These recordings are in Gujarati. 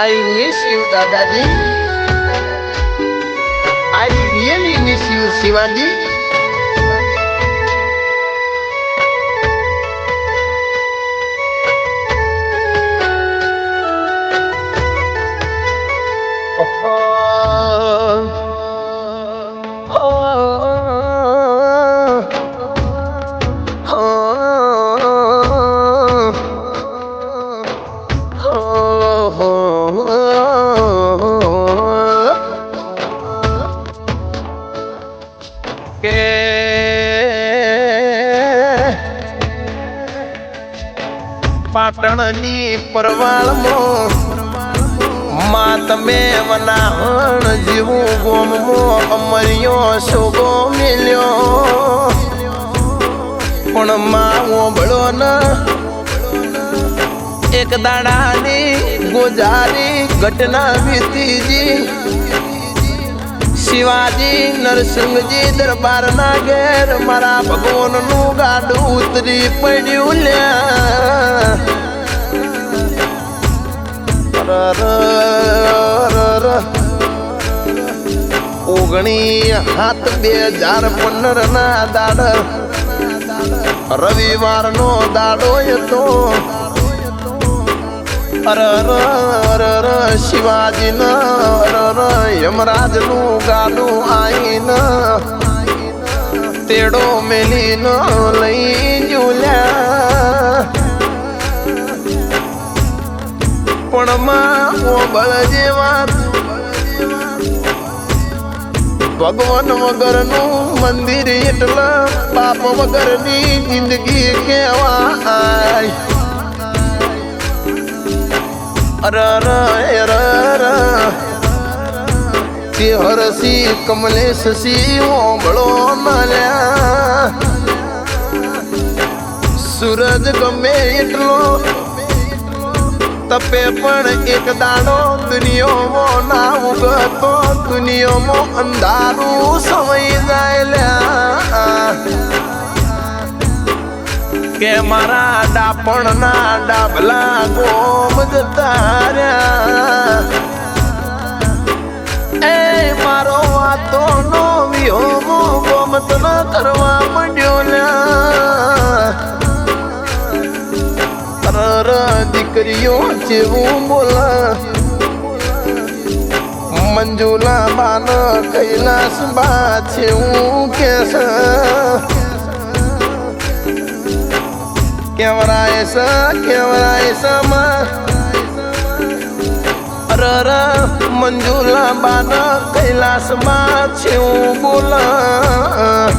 I miss you, Dadaji. I really miss you, Shivaji. કે પાટણની પરવાળમાં માતમે વનાહણ જીવું ગોમમો અમર્યો શોગો મિલ્યો. પણ માવો ઓબળો ન એક દાડાની ગોજારી ઘટના વીતીજી શિવાજી, નરસિંહજી દરબાર ના ઘેર મારા ભગવાનનું ગાડું ઉતરી પડ્યું લ્યા. ઓગણી હાથ બે હજાર પંદર ના દાડ રવિવાર નો દાડો હતો. અર અરર અર ર, શિવાજી ન અર યમરાજનું તેડો મેલી ન લઈ જુલ્યા પણ માં ઓ બળ જેવા ભગવાન વગરનું મંદિર એટલા પાપ વગરની જિંદગી કેવાય. તે હરસી કમલેશ સી ઓબળો મળ્યા સૂરજ ગમે એટલો તપે પણ એક દાડો દુનિયામાં ના ઉગતો દુનિયામાં અંધારું સમય જાય લ્યા કે મારા ડાપણ ના ડાબલા ગોમ જતા એ મારો વાતો નો વિયોગો ગોમત ન કરવા માંડ્યો અરર દીકરીઓ જેવું બોલા. મંજુલા બાન કૈલાસ બા છે હું કે કેવરાય સ કેવરાય સ માં. અરર મંજુલા બાન કૈલાસમાં છે બોલા.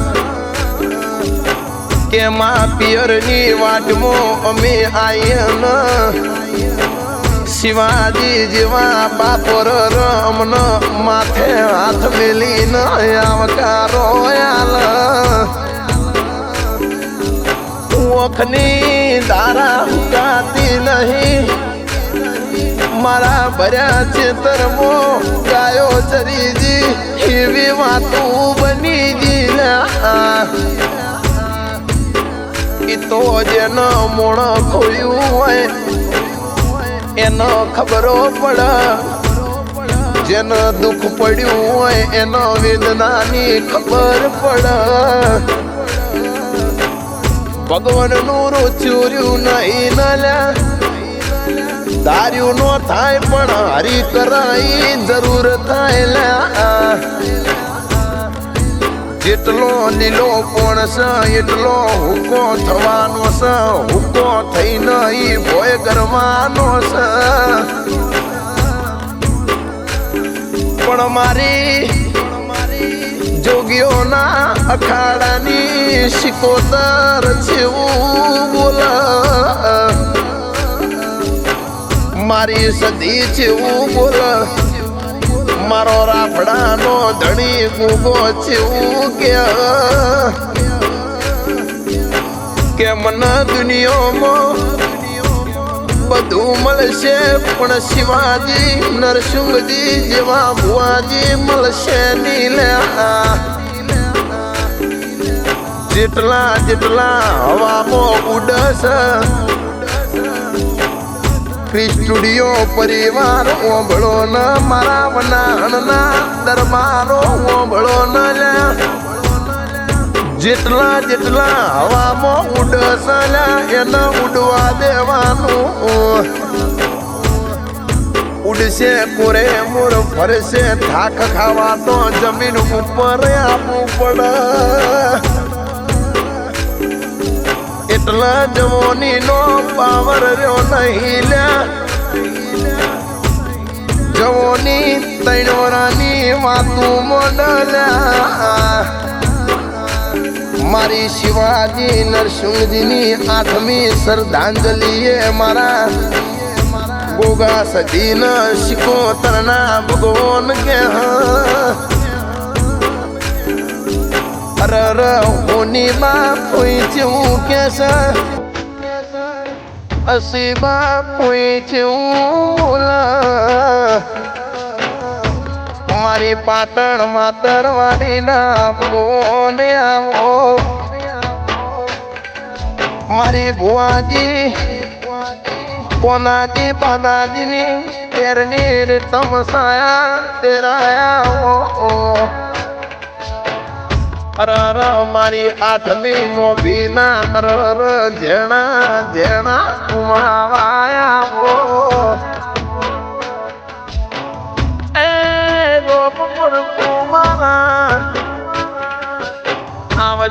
કે માં પિયરની વાટમો અમે આયન શિવાજી જેવા બાપર રમન માથે હાથ મેલીન આવકારો આલ ઓખની દારા ઉગાતી નહીં મારા ભર્યા ચેતરમો ગાયો ચરીજી એવી વાતું બની જીલ્યા એ તો જેનો મોણ ખોયું હોય એનો ખબરો પડે જેનો દુઃખ પડ્યું હોય એનો વેદનાની ખબર પડે ભગવાનનું રોચ્યું નહીં ન લ્યા ધાર્યું નો થાય પણ હારી કરાઈ જરૂર થાય જેટલો લીલો પણ છે, એટલો હુકો થવાનો છે. હુકો થઈ નહીં ભોય કરવાનો છે. પણ મારી જોગીઓના અખાડાની શિકોતર છેવું બોલ. મારી સદી છેવું બોલ. મારો રાફડાનો ધણી ગુગો છેવું કે. કે મને દુનિયામાં બધું મળશે, પણ શિવાજી, નરસિંહજી જેવા ભુવાજી મળશે નીલા જેટલા જેટલા હવામાં ઉડશે ફ્રી સ્ટુડિયો પરિવાર ઓંભળો ન, મારા વનાણના દરબારો ઓંભળો ન લ્યા જેટલા જેટલા હવામાં ઉડસલા એને ઉડવા દેવાનું. ઉડશે કોરે મોર ફરશે થાક ખાવા તો જમીન ઉપર આપવું પડે. એટલા જવોની નો પાવર રહ્યો નહીં લ્યા જવોની તૈણોરાની વાતું મોડલ્યા મારી શિવાજી નરસિંહજીની આઠમી શ્રદ્ધાંજલિ એ મારા ગોગા શિકો શિકોતરના ભગવાન કે અરર હોની માં પૂછ્યું જેવું કે છે અસીબા કોઈ જેવું બોલા મારી પાટણ માતરવાડી ના બોને આવો? મારી ભુવાજી કોનાજી પાનાજીની તેરની તમસાયા તેરાયા ઓ અરર મારી આઠમી નો બીના અરર જેણા જેણા ઉમાવાયા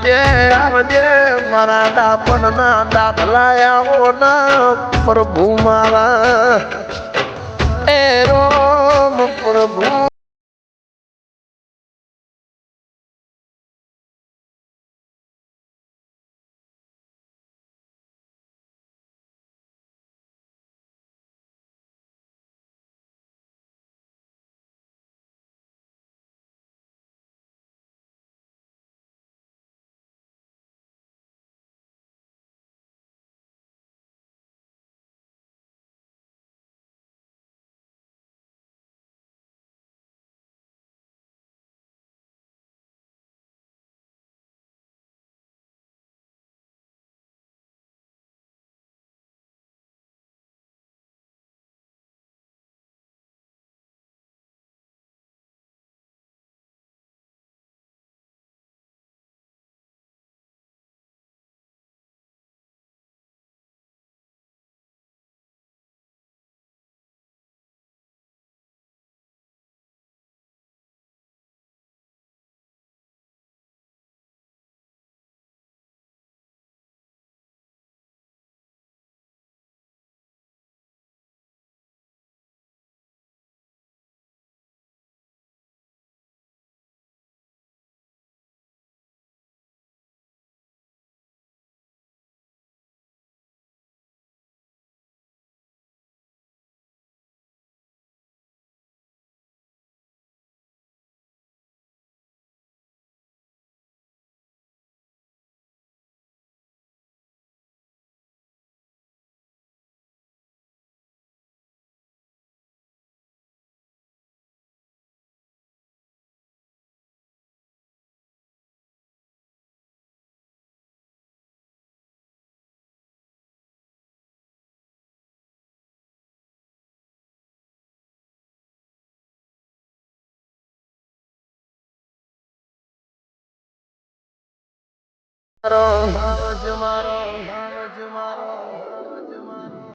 આવજે આવજે મારા દાપણ ના દાખલાયા ના પ્રભુ મારા. એ રોમ પ્રભુ મારો ભાવજ મારો ભાવજ મારો